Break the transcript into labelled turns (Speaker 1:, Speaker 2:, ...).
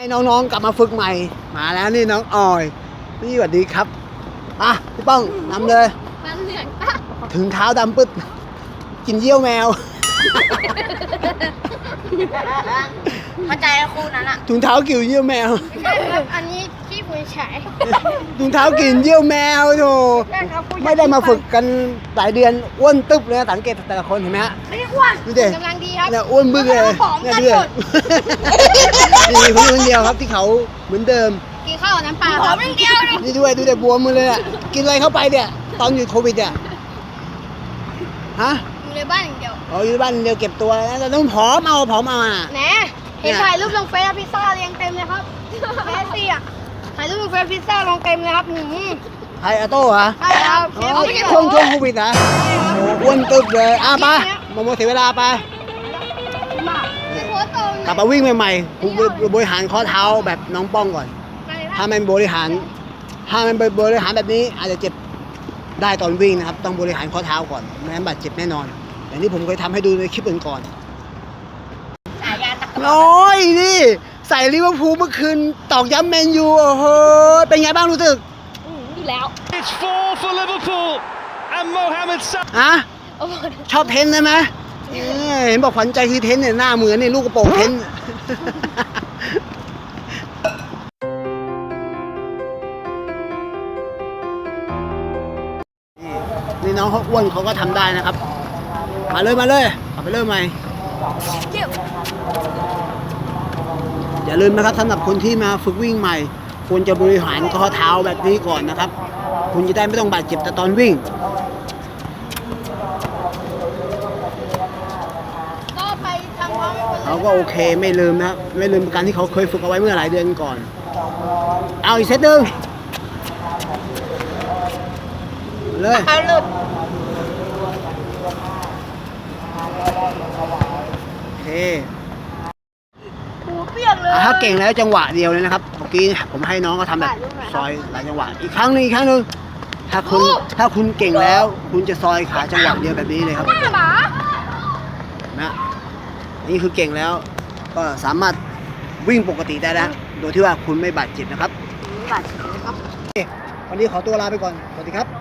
Speaker 1: ให้น้องๆกลับมาฝึกใหม่ มาแล้วนี่น้องออย นี่สวัสดีครับอะพี่ป้องนำเลย
Speaker 2: มันเหลืองตา
Speaker 1: ถึงเท้าดำปึ๊ดกินเยี่ยวแมว
Speaker 2: เข้าใจแล้วคู่นั้นอะ
Speaker 1: ถุงเท้ากินเยี่ยวแมว
Speaker 2: ใช่ครับอันนี้ขี้ฝุ่นฉาย
Speaker 1: ถุงเท้ากินเยี่ยวแมวโธ่
Speaker 2: ใช่ครับ
Speaker 1: ไม่ได้มาฝึกกันหลายเดือนอ้วนตึ๊บเลยนะสังเกตแต่ละคนเห็นไหมฮะ
Speaker 2: ไม่ได้อ้วน
Speaker 1: ดูดิ
Speaker 2: กำลังดีครับ
Speaker 1: เนี่ยอ้วนบึ้งเลย
Speaker 2: ผอม
Speaker 1: เนี่ย
Speaker 2: กัน
Speaker 1: ดู
Speaker 2: หม
Speaker 1: ดิ
Speaker 2: ด
Speaker 1: นี่คนคนเดียวครับที่เขาเหมือนเดิม
Speaker 2: กินข้าวกับน้ำปลาผอมอย่างเดียวเลย
Speaker 1: นี่ด้วยดูแต่บวมมือเลยอะกินอะไรเข้าไปเนี่ย ตอนอยู่โควิดเนี่ยฮะ
Speaker 2: อยู่ในบ้านอย่างเดียว
Speaker 1: อ๋ออยู่บ้านเดียวเก็บตัวแล้วแต่ต้องผอมเอาผอมเอาอะ
Speaker 2: แหนเห็นถ่ายรูปลงเฟซอะพิซซ่าเรียงเต็มเลยครับเฟซซี่อะถ่ายรูปลงเฟซพิซซ่าลงเต็มเลยครับหืม
Speaker 1: ไฮอาโต้เหรอ
Speaker 2: ใช่ครับ
Speaker 1: อ๋อช่วงช่วงโควิดนะโอ้อ้วนตึ๊บเลยอะไปมาโมเสียเวลาไป
Speaker 2: มากหัวโต
Speaker 1: กลับมาวิ่งใหม่ๆผมบริหารข้อเท้าแบบน้องป้องก่อน ถ้ามันบริหาร ถ้ามันบริหารแบบนี้อาจจะเจ็บได้ตอนวิ่งนะครับ ต้องบริหารข้อเท้าก่อนไม่งั้นบาดเจ็บแน่นอน อย่างที่ผมเคยทำให้ดูในคลิปอื่นก่อน
Speaker 2: ฉายาตะก
Speaker 1: โอ้ยนี่ ใส่ลิเวอร์พูลเมื่อคืนตอกย้ำแมนยูโอ้โหเป็นไงบ้างรู้สึก
Speaker 2: อยู่แล้ว
Speaker 3: It's four for Liverpool and Mohamed Salah.
Speaker 1: ฮะ
Speaker 2: โอ้โห
Speaker 1: ชอบเทนใช่ไหม เอ้ยเห็นบอกขวัญใจคือเทนเนี่ยหน้าเหมือนนี่ลูกกระโปรงเทนนี่น้องเขาอ้วนเขาก็ทำได้นะครับ มาเลยมาเลยกลับไปเริ่มใหม่
Speaker 2: เจ็บ
Speaker 1: อย่าลืมนะครับสำหรับคนที่มาฝึกวิ่งใหม่ ควรจะบริหารข้อเท้าแบบนี้ก่อนนะครับ คุณจะได้ไม่ต้องบาดเจ็บแต่ตอนวิ่ง
Speaker 2: ก็ไปทำพร้อมกัน
Speaker 1: เขาก็โอเคไม่ลืมนะครับไม่ลืมการที่เขาเคยฝึกเอาไว้เมื่อหลายเดือนก่อน เอาอีกเซตหนึ่งเลย
Speaker 2: เอาหลุด
Speaker 1: โอเค
Speaker 2: หูเปียกเลย
Speaker 1: ถ้าเก่งแล้วจังหวะเดียวเลยนะครับเมื่อกี้ผมให้น้องเขาทำแบบซอยหลายจังหวะอีกครั้งหนึงอีกครั้งหนึงถ้าคุณถ้าคุณเก่งแล้ว คุณจะซอยขาจังหวะเดียวแบบนี้เลยครับ
Speaker 2: หน้าหมา
Speaker 1: นะ นี่คือเก่งแล้ว ก็สามารถวิ่งปกติได้แล้วโดยที่ว่าคุณไม่บาดเจ็บนะครับ
Speaker 2: บาดเจ็บนะครับ
Speaker 1: วันนี้ขอตัวลาไปก่อน สวัสดีครับ